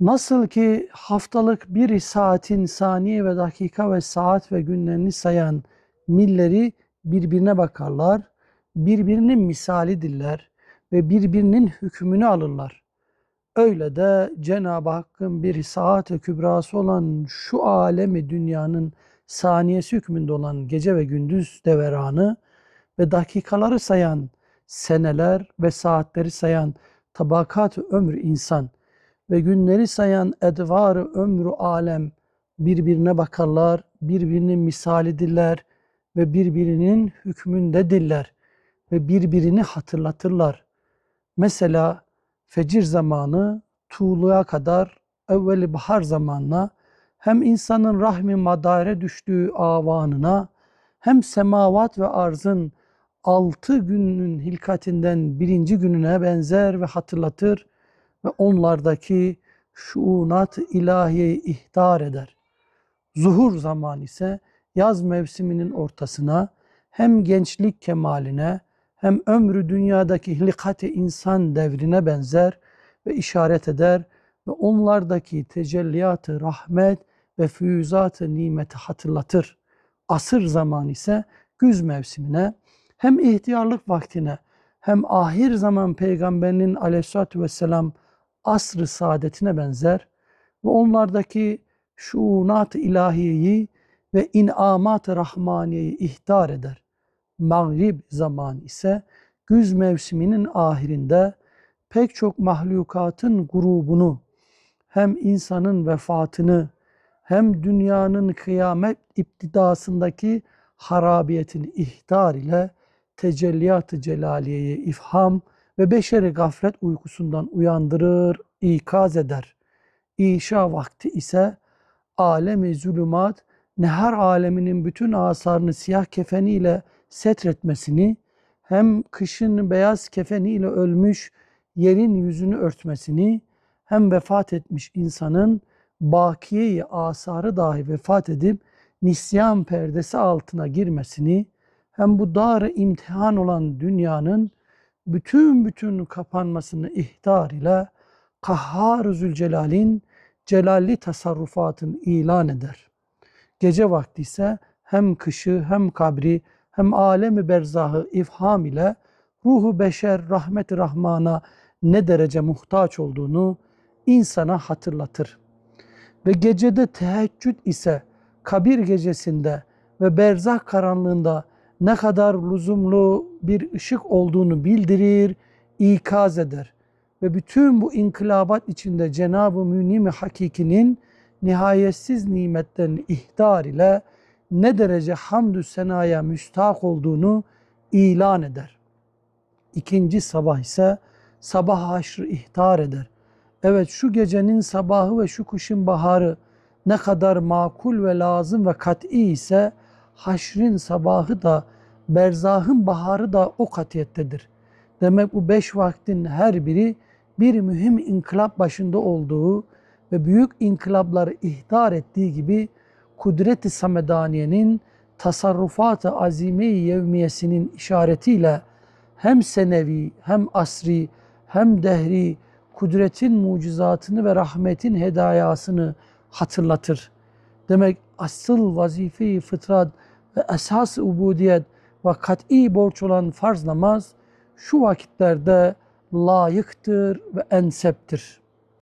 Nasıl ki haftalık bir saatin saniye ve dakika ve saat ve günlerini sayan milleri birbirine bakarlar, birbirinin misalidirler ve birbirinin hükmünü alırlar. Öyle de Cenab-ı Hakk'ın bir saat-i kübrası olan şu alemi dünyanın saniyesi hükmünde olan gece ve gündüz deveranı ve dakikaları sayan seneler ve saatleri sayan tabakat ömrü insan ve günleri sayan edvar ömrü alem birbirine bakarlar, birbirinin misalidirler ve birbirinin hükmündedirler ve birbirini hatırlatırlar. Mesela fecir zamanı tuğluğa kadar evveli bahar zamanına hem insanın rahmi madare düştüğü avanına hem semavat ve arzın altı günün hilkatinden birinci gününe benzer ve hatırlatır ve onlardaki şuunat ilahiyeyi ihtar eder. Zuhur zaman ise yaz mevsiminin ortasına hem gençlik kemaline hem ömrü dünyadaki hilkati insan devrine benzer ve işaret eder ve onlardaki tecelliyatı rahmet ve füyüzat-ı nimeti hatırlatır. Asır zaman ise güz mevsimine hem ihtiyarlık vaktine hem ahir zaman peygamberinin aleyhissalatü vesselam asr-ı saadetine benzer ve onlardaki şuunat ilahiyeyi ve inamat-ı rahmaniyeyi ihtar eder. Mağrib zaman ise güz mevsiminin ahirinde pek çok mahlukatın grubunu hem insanın vefatını hem dünyanın kıyamet iptidasındaki harabiyetini ihtar ile tecelliyat-ı celaliyeyi ifham ve beşeri gaflet uykusundan uyandırır, ikaz eder. İşa vakti ise alemi zulümat, nehar aleminin bütün asarını siyah kefeniyle setretmesini, hem kışın beyaz kefeniyle ölmüş yerin yüzünü örtmesini, hem vefat etmiş insanın bakiyeyi asarı dahi vefat edip nisyan perdesi altına girmesini, hem bu dar imtihan olan dünyanın bütün bütün kapanmasını ihtar ile Kahhar Zülcelal'in celalli tasarrufatını ilan eder. Gece vakti ise hem kışı hem kabri hem alemi berzahı ifham ile ruhu beşer rahmet-i rahmana ne derece muhtaç olduğunu insana hatırlatır. Ve gecede teheccüd ise kabir gecesinde ve berzah karanlığında ne kadar lüzumlu bir ışık olduğunu bildirir, ikaz eder. Ve bütün bu inkılabat içinde Cenab-ı Münim-i Hakiki'nin nihayetsiz nimetlerini ihtar ile ne derece hamdü senaya müstahak olduğunu ilan eder. İkinci sabah ise sabah haşrı ihtar eder. Evet şu gecenin sabahı ve şu kışın baharı ne kadar makul ve lazım ve kat'i ise haşrin sabahı da berzahın baharı da o katiyettedir. Demek bu beş vaktin her biri bir mühim inkılap başında olduğu ve büyük inkılapları ihtar ettiği gibi kudret-i samedaniyenin tasarrufat-ı azime-i yevmiyesinin işaretiyle hem senevi hem asri hem dehri kudretin mucizatını ve rahmetin hedayasını hatırlatır. Demek asıl vazife-i fıtrat ve esas-ı ubudiyet ve kat'i borç olan farz namaz şu vakitlerde layıktır ve enseptir.